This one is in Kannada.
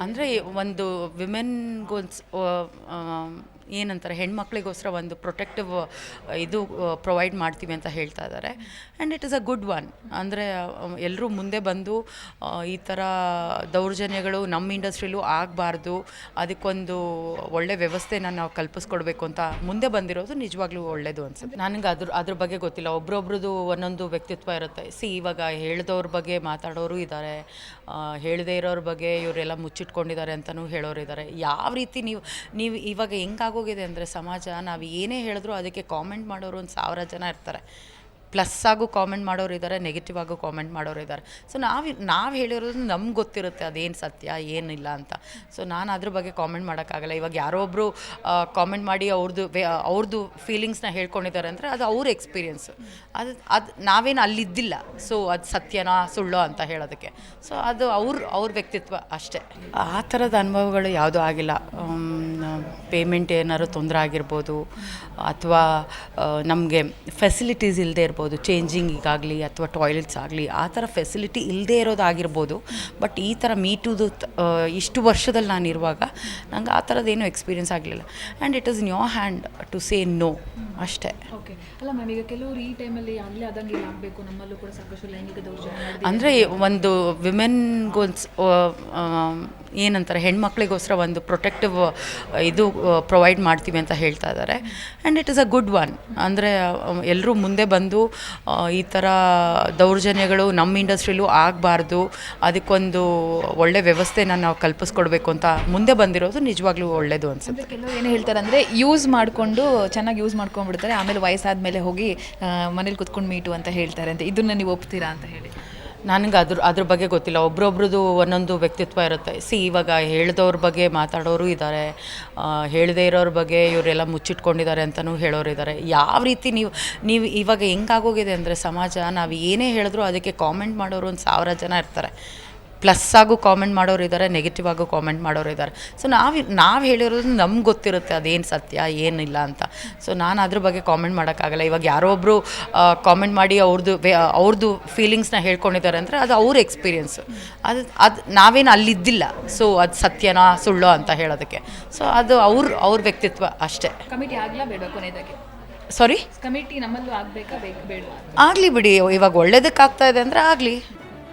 ಅಂದರೆ ಒಂದು ವಿಮೆನ್ಗೋಸ್ ಏನಂತಾರೆ, ಹೆಣ್ಮಕ್ಳಿಗೋಸ್ಕರ ಒಂದು ಪ್ರೊಟೆಕ್ಟಿವ್ ಇದು ಪ್ರೊವೈಡ್ ಮಾಡ್ತೀವಿ ಅಂತ ಹೇಳ್ತಾ ಇದ್ದಾರೆ and it is a good one ಅಂದರೆ ಎಲ್ಲರೂ ಮುಂದೆ ಬಂದು ಈ ಥರ ದೌರ್ಜನ್ಯಗಳು ನಮ್ಮ ಇಂಡಸ್ಟ್ರಿಲೂ ಆಗಬಾರ್ದು, ಅದಕ್ಕೊಂದು ಒಳ್ಳೆ ವ್ಯವಸ್ಥೆನ ನಾವು ಕಲ್ಪಿಸ್ಕೊಡ್ಬೇಕು ಅಂತ ಮುಂದೆ ಬಂದಿರೋದು ನಿಜವಾಗ್ಲೂ ಒಳ್ಳೆಯದು ಅನ್ಸುತ್ತೆ. ನನಗೆ ಅದ್ರ ಅದ್ರ ಬಗ್ಗೆ ಗೊತ್ತಿಲ್ಲ. ಒಬ್ರೊಬ್ರದ್ದು ಒಂದೊಂದು ವ್ಯಕ್ತಿತ್ವ ಇರುತ್ತೆ. ಸಿ, ಇವಾಗ ಹೇಳ್ದವ್ರ ಬಗ್ಗೆ ಮಾತಾಡೋರು ಇದ್ದಾರೆ ಹೇಳದೇ ಇರೋರ ಬಗ್ಗೆ ಇವರೆಲ್ಲ ಮುಚ್ಚಿಟ್ಕೊಂಡಿದ್ದಾರೆ ಅಂತಲೂ ಹೇಳೋರು ಇದ್ದಾರೆ ಯಾವ ರೀತಿ ನೀವು ನೀವು ಇವಾಗ ಹೆಂಗಾಗೋಗಿದೆ ಅಂದರೆ ಸಮಾಜ, ನಾವು ಏನೇ ಹೇಳಿದ್ರು ಅದಕ್ಕೆ ಕಾಮೆಂಟ್ ಮಾಡೋರು ಒಂದು ಸಾವಿರ ಜನ ಇರ್ತಾರೆ. ಪ್ಲಸ್ ಆಗು ಕಾಮೆಂಟ್ ಮಾಡೋರು ಇದ್ದಾರೆ ನೆಗೆಟಿವ್ ಆಗು ಕಾಮೆಂಟ್ ಮಾಡೋರು ಇದ್ದಾರೆ ಸೊ ನಾವು ನಾವು ಹೇಳಿರೋದು ನಮ್ಗೆ ಗೊತ್ತಿರುತ್ತೆ ಅದೇನು ಸತ್ಯ, ಏನಿಲ್ಲ ಅಂತ. ಸೊ ನಾನು ಅದ್ರ ಬಗ್ಗೆ ಕಾಮೆಂಟ್ ಮಾಡೋಕ್ಕಾಗಲ್ಲ. ಇವಾಗ ಯಾರೋ ಒಬ್ಬರು ಕಾಮೆಂಟ್ ಮಾಡಿ ಅವ್ರದ್ದು ಅವ್ರದ್ದು ಫೀಲಿಂಗ್ಸ್ನ ಹೇಳ್ಕೊಂಡಿದ್ದಾರೆ ಅಂದರೆ ಅದು ಅವ್ರ ಎಕ್ಸ್ಪೀರಿಯನ್ಸು ಅದು ಅದು ನಾವೇನು ಅಲ್ಲಿದ್ದಿಲ್ಲ. ಸೊ ಅದು ಸತ್ಯನಾ, ಸುಳ್ಳೋ ಅಂತ ಹೇಳೋದಕ್ಕೆ. ಸೊ ಅದು ಅವ್ರ ಅವ್ರ ವ್ಯಕ್ತಿತ್ವ ಅಷ್ಟೇ. ಆ ಥರದ ಅನುಭವಗಳು ಯಾವುದೂ ಆಗಿಲ್ಲ. ಪೇಮೆಂಟ್ ಏನಾದ್ರು ತೊಂದರೆ ಆಗಿರ್ಬೋದು ಅಥವಾ ನಮಗೆ ಫೆಸಿಲಿಟೀಸ್ ಇಲ್ಲದೆ ಇರ್ಬೋದು ಚೇಂಜಿಂಗಿಗಾಗಲಿ ಅಥವಾ ಟಾಯ್ಲೆಟ್ಸ್ ಆಗಲಿ ಆ ಥರ ಫೆಸಿಲಿಟಿ ಇಲ್ಲದೆ ಇರೋದಾಗಿರ್ಬೋದು. ಬಟ್ ಈ ಥರ ಮೀಟುದು ಇಷ್ಟು ವರ್ಷದಲ್ಲಿ ನಾನು ಇರುವಾಗ ನಂಗೆ ಆ ಥರದ್ದೇನು ಎಕ್ಸ್ಪೀರಿಯನ್ಸ್ ಆಗಲಿಲ್ಲ. And it is in your hand to say no ಅಷ್ಟೇ. ಓಕೆ ಅಲ್ಲ ಮ್ಯಾಮ್ ಈಗ ಕೆಲವರು ಈ ಟೈಮಲ್ಲಿ ಅಲ್ಲೇ ಆದಂಗೆ ಇಲ್ಲ ಆಗಬೇಕು. ನಮ್ಮಲ್ಲೂ ಕೂಡ ಸಾಕಷ್ಟು ಲೈಂಗಿಕ ದೌರ್ಜನ್ಯ. ಅಂದರೆ ಒಂದು ವಿಮೆನ್ಗೋಸ್ ಏನಂತಾರೆ, ಹೆಣ್ಮಕ್ಳಿಗೋಸ್ಕರ ಒಂದು ಪ್ರೊಟೆಕ್ಟಿವ್ ಇದು ಪ್ರೊವೈಡ್ ಮಾಡ್ತೀವಿ ಅಂತ ಹೇಳ್ತಾ ಇದ್ದಾರೆ and it is a good one ಅಂದರೆ ಎಲ್ಲರೂ ಮುಂದೆ ಬಂದು ಈ ಥರ ದೌರ್ಜನ್ಯಗಳು ನಮ್ಮ ಇಂಡಸ್ಟ್ರಿಲೂ ಆಗಬಾರ್ದು, ಅದಕ್ಕೊಂದು ಒಳ್ಳೆ ವ್ಯವಸ್ಥೆನ ನಾವು ಕಲ್ಪಿಸ್ಕೊಡ್ಬೇಕು ಅಂತ ಮುಂದೆ ಬಂದಿರೋದು ನಿಜವಾಗ್ಲೂ ಒಳ್ಳೆಯದು ಅನ್ಸುತ್ತೆ. ಕೆಲವರು ಏನು ಹೇಳ್ತಾರೆ ಅಂದರೆ ಯೂಸ್ ಮಾಡಿಕೊಂಡು, ಚೆನ್ನಾಗಿ ಯೂಸ್ ಮಾಡ್ಕೊಂಡ್ಬಿಡ್ತಾರೆ, ಆಮೇಲೆ ವಯಸ್ಸಾದ ಮೇಲೆ ಹೋಗಿ ಮನೇಲಿ ಕುತ್ಕೊಂಡು ಮೀಟು ಅಂತ ಹೇಳ್ತಾರೆ ಅಂತ. ಇದನ್ನ ನೀವು ಒಪ್ತೀರಾ ಅಂತ ಹೇಳಿ. ನನಗೆ ಅದ್ರ ಅದ್ರ ಬಗ್ಗೆ ಗೊತ್ತಿಲ್ಲ. ಒಬ್ರೊಬ್ರದ್ದು ಒಂದೊಂದು ವ್ಯಕ್ತಿತ್ವ ಇರುತ್ತೆ. ಸಿ, ಇವಾಗ ಹೇಳ್ದವ್ರ ಬಗ್ಗೆ ಮಾತಾಡೋರು ಇದ್ದಾರೆ. ಹೇಳದೇ ಇರೋರ ಬಗ್ಗೆ ಇವರೆಲ್ಲ ಮುಚ್ಚಿಟ್ಕೊಂಡಿದ್ದಾರೆ ಅಂತಲೂ ಹೇಳೋರು ಇದ್ದಾರೆ. ಯಾವ ರೀತಿ ನೀವು ನೀವು ಇವಾಗ ಹೆಂಗಾಗೋಗಿದೆ ಅಂದರೆ ಸಮಾಜ, ನಾವು ಏನೇ ಹೇಳಿದ್ರು ಅದಕ್ಕೆ ಕಾಮೆಂಟ್ ಮಾಡೋರು ಒಂದು ಸಾವಿರ ಜನ ಇರ್ತಾರೆ. ಪ್ಲಸ್ ಆಗು ಕಾಮೆಂಟ್ ಮಾಡೋರು ಇದ್ದಾರೆ ನೆಗೆಟಿವ್ ಆಗು ಕಾಮೆಂಟ್ ಮಾಡೋರು ಇದ್ದಾರೆ ಸೊ ನಾವು ನಾವು ಹೇಳಿರೋದು ನಮ್ಗೆ ಗೊತ್ತಿರುತ್ತೆ ಅದೇನು ಸತ್ಯ ಏನಿಲ್ಲ ಅಂತ. ಸೊ ನಾನು ಅದ್ರ ಬಗ್ಗೆ ಕಾಮೆಂಟ್ ಮಾಡೋಕ್ಕಾಗಲ್ಲ. ಇವಾಗ ಯಾರೋ ಒಬ್ಬರು ಕಾಮೆಂಟ್ ಮಾಡಿ ಅವ್ರದ್ದು ಅವ್ರದ್ದು ಫೀಲಿಂಗ್ಸ್ನ ಹೇಳ್ಕೊಂಡಿದ್ದಾರೆ ಅಂದರೆ ಅದು ಅವ್ರ ಎಕ್ಸ್ಪೀರಿಯನ್ಸು ಅದು ಅದು ನಾವೇನು ಅಲ್ಲಿದ್ದಿಲ್ಲ. ಸೊ ಅದು ಸತ್ಯನಾ ಸುಳ್ಳು ಅಂತ ಹೇಳೋದಕ್ಕೆ. ಸೊ ಅದು ಅವ್ರ ಅವ್ರ ವ್ಯಕ್ತಿತ್ವ ಅಷ್ಟೇ. ಕಮಿಟಿ ಆಗ್ಲಾ ಕೊನೆಯದಾಗಿ? ಸಾರಿ ಕಮಿಟಿ ನಮ್ಮಲ್ಲೂ ಆಗಬೇಕಾ ಬೇಕು ಬೇಡ ಆಗಲಿ ಬಿಡಿ. ಇವಾಗ ಒಳ್ಳೇದಕ್ಕಾಗ್ತಾ ಇದೆ ಅಂದರೆ ಆಗಲಿ.